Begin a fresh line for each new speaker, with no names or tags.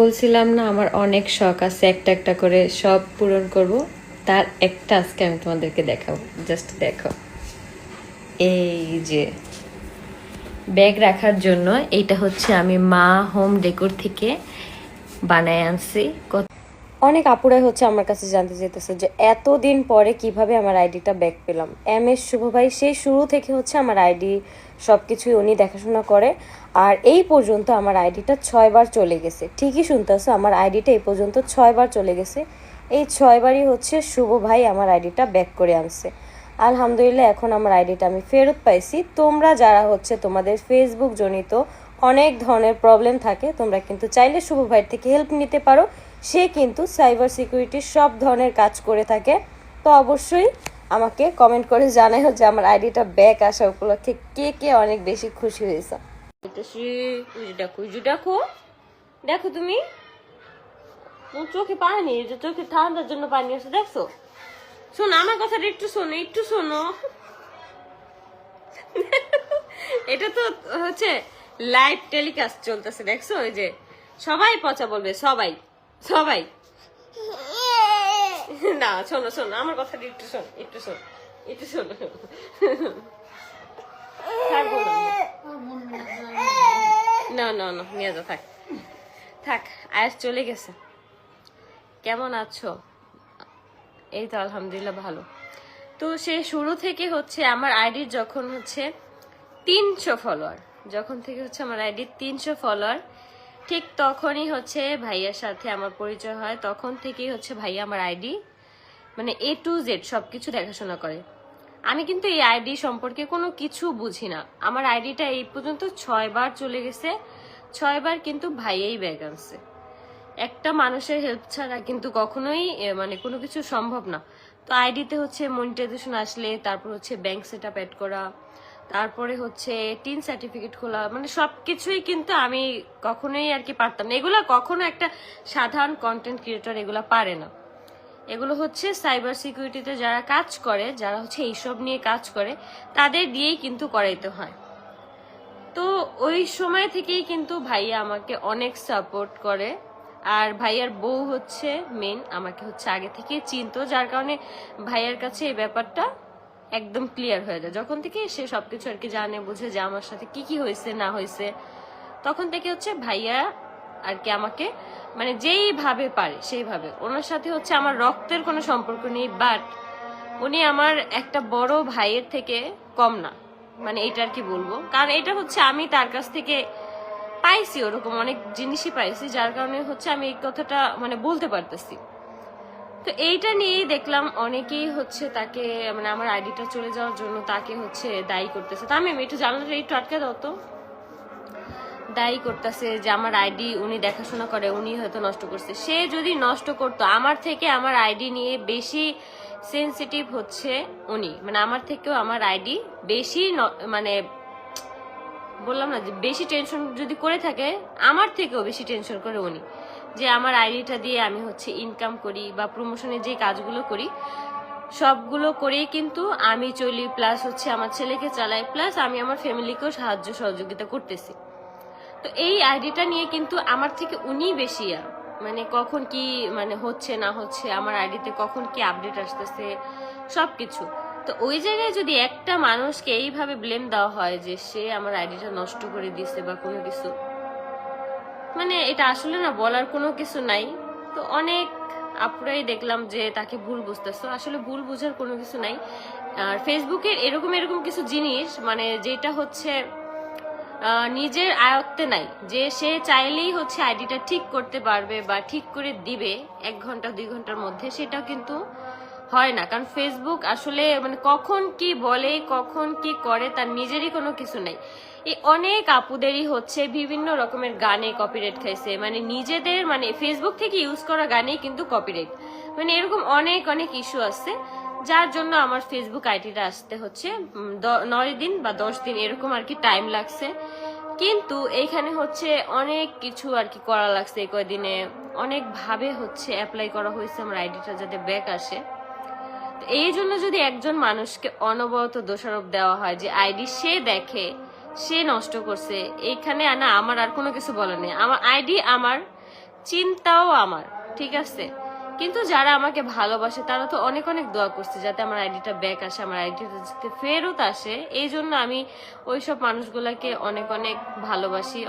বলছিলাম না, আমার অনেক শখ আছে একটা একটা করে সব পূরণ করব। তার একটা আজকে আমি তোমাদেরকে দেখাবো। জাস্ট দেখো। এই যে, ব্যাগ রাখার জন্য এইটা হচ্ছে আমি মা হোম ডেকোর থেকে বানায় আনছি। কত
অনেক আপুরাই হচ্ছে আমার কাছে জানতে চাইতেছে যে এতদিন পরে কীভাবে আমার আইডিটা ব্যাক পেলাম। এম এস শুভ ভাই সেই শুরু থেকে হচ্ছে আমার আইডি সব কিছুই উনি দেখাশোনা করে। আর এই পর্যন্ত আমার আইডিটা ছয়বার চলে গেছে। ঠিকই শুনতেছো, আমার আইডিটা এই পর্যন্ত ছয়বার চলে গেছে। এই ছয়বারই হচ্ছে শুভ ভাই আমার আইডিটা ব্যাক করে আনছে। আলহামদুলিল্লাহ, এখন আমার আইডিটা আমি ফেরত পাইছি। তোমরা যারা হচ্ছে তোমাদের ফেসবুক জনিত অনেক ধরনের প্রবলেম থাকে, তোমরা কিন্তু চাইলে শুভ ভাইয়ের থেকে হেল্প নিতে পারো। সে কিন্তু সাইবার সিকিউরিটির সব ধরনের কাজ করে থাকে। তো অবশ্যই আমাকে কমেন্ট করে জানাও যে আমার আইডিটা ব্যাক আসা উপলক্ষে কে কে অনেক বেশি খুশি হয়েছে। দেখো দেখো তুমি? চোখে পানি যে চোখে ঠান্ডার জন্য পানি আছে, দেখছ? শোনো, আমার কথাটা একটু শোনো একটু শোনো। এটা তো হচ্ছে লাইভ টেলিকাস্ট চলতেছে, দেখছ? ওই যে সবাই পচা বলবে, সবাই। সবাই না শোনো শোনো আমার কথাটা একটু শোন একটু শোন একটু শোনো। না না না নিয়ে যাও থাক। থাক আয়াস চলে গেছে। কেমন আছো? এই তো আলহামদুলিল্লাহ ভালো। তো সে শুরু থেকে হচ্ছে আমার আইডি যখন হচ্ছে তিনশো ফলোয়ার যখন থেকে হচ্ছে আমার আইডি তিনশো ফলোয়ার ঠিক তখনই হচ্ছে ভাইয়ার সাথে আমার পরিচয় হয়। তখন থেকেই হচ্ছে ভাইয়া আমার আইডি মানে এ টু জেড সব কিছু দেখাশোনা করে। আমি কিন্তু এই আইডি সম্পর্কে কোনো কিছু বুঝি না। আমার আইডিটা এই পর্যন্ত ছয়বার চলে গেছে। ছয়বার কিন্তু ভাইয়াই ব্যাগ আনছে একটা মানুষের হেল্প ছাড়া কিন্তু কখনোই মানে কোনো কিছু সম্ভব না। তো আইডিতে হচ্ছে মনিটাইজেশন আসলে, তারপর হচ্ছে ব্যাংক সেট আপ অ্যাড করা তারপরে হচ্ছে টিন সার্টিফিকেট খোলা মানে সবকিছুই কিন্তু আমি কখনোই আর কি পারতাম না। এগুলো কখনো একটা সাধারণ কন্টেন্ট ক্রিয়েটর এগুলো পারে না। এগুলো হচ্ছে সাইবার সিকিউরিটিতে যারা কাজ করে, যারা হচ্ছে এইসব নিয়ে কাজ করে, তাদের দিয়েই কিন্তু করাইতে হয়। তো ওই সময় থেকেই কিন্তু ভাইয়া আমাকে অনেক সাপোর্ট করে। আর ভাইয়ার বউ হচ্ছে মেন আমাকে হচ্ছে আগে থেকে চিনতো, যার কারণে ভাইয়ার কাছে এই ব্যাপারটা একদম ক্লিয়ার হয়ে যায়। যখন থেকে সে সবকিছু আর কি জানে, বুঝে যে আমার সাথে কি কি হয়েছে, না হয়েছে, তখন থেকে হচ্ছে ভাইয়া আর কি আমাকে মানে যেইভাবে পারে সেইভাবে ওনার সাথে হচ্ছে আমার রক্তের কোনো সম্পর্ক নেই বাট উনি আমার একটা বড় ভাইয়ের থেকে কম না। মানে এটা আর কি বলব। কারণ এটা হচ্ছে আমি তার কাছ থেকে পাইছি ওরকম অনেক জিনিসই পাইছি, যার কারণে হচ্ছে আমি এই কথাটা মানে বলতে পারতেছি। তো এইটা নিয়েই দেখলাম অনেকেই হচ্ছে তাকে মানে আমার আইডিটা চলে যাওয়ার জন্য তাকে হচ্ছে দায়ী করতেছে। তা আমি একটু জানালাটা একটু আটকে দাও তো। দায়ী করতেছে যে আমার আইডি উনি দেখাশোনা করে, উনি হয়তো নষ্ট করছে। সে যদি নষ্ট করতো, আমার থেকে আমার আইডি নিয়ে বেশি সেন্সিটিভ হচ্ছে উনি। মানে আমার থেকেও আমার আইডি বেশি মানে বললাম না যে বেশি টেনশন যদি করে থাকে, আমার থেকেও বেশি টেনশন করে উনি। যে আমার আইডিটা দিয়ে আমি হচ্ছে ইনকাম করি বা প্রমোশনের যে কাজগুলো করি, সবগুলো করেই কিন্তু আমি চলি প্লাস হচ্ছে আমার ছেলেকে চালাই প্লাস আমি আমার ফ্যামিলিকেও সাহায্য সহযোগিতা করতেছি তো এই আইডিটা নিয়ে কিন্তু আমার থেকে উনি বেশি। মানে কখন কি মানে হচ্ছে না হচ্ছে, আমার আইডিতে কখন কি আপডেট আসতেছে সব কিছু তো ওই জায়গায় যদি একটা মানুষকে এইভাবে ব্লেম দেওয়া হয় যে সে আমার আইডিটা নষ্ট করে দিছে বা কোনো কিছু মানে এটা আসলে না বলার কোনো কিছু নাই। তো অনেক আপুরাই দেখলাম যে তাকে ভুল বুঝতেছো। আসলে ভুল বোঝার কোনো কিছু নাই। আর ফেসবুকের এরকম এরকম কিছু জিনিস মানে যেটা হচ্ছে নিজের আয়ত্তে নাই। যে সে চাইলেই হচ্ছে আইডিটা ঠিক করতে পারবে বা ঠিক করে দিবে এক ঘণ্টা, দুই ঘণ্টার মধ্যে, সেটা কিন্তু হয় না। কারণ ফেসবুক আসলে মানে কখন কি বলে, কখন কি করে তার নিজেরই কোনো কিছু নাই। এই অনেক আপুদেরই হচ্ছে বিভিন্ন রকমের গানে কপিরাইট খাইছে। মানে নিজেদের মানে ফেসবুক থেকে ইউজ করা গানেই কিন্তু কপিরাইট মানে এরকম অনেক অনেক ইস্যু আছে। যার জন্য আমার ফেসবুক আইডিটা আসতে হচ্ছে নয় দিন বা দশ দিন এরকম আর কি টাইম লাগছে। কিন্তু এইখানে হচ্ছে অনেক কিছু আর কি করা লাগছে এই কয়দিনে। অনেক ভাবে হচ্ছে অ্যাপ্লাই করা হয়েছে আমার আইডিটা যাতে ব্যাক আসে। এই জন্য যদি একজন মানুষকে অনবরত দোষারোপ দেওয়া হয় যে আইডি সে দেখে, সে নষ্ট করছে এইখানে না আমার আর কোনো কিছু বলার নেই। আমার আইডি আমার, চিন্তাও আমার, ঠিক আছে? কিন্তু যারা আমাকে ভালোবাসে, তারা তো অনেক অনেক দোয়া করছে যাতে আমার আইডিটা ব্যাক আসে, আমার আইডিটা যাতে ফেরত আসে। এই জন্য আমি ওইসব মানুষগুলোকে অনেক অনেক ভালোবাসি।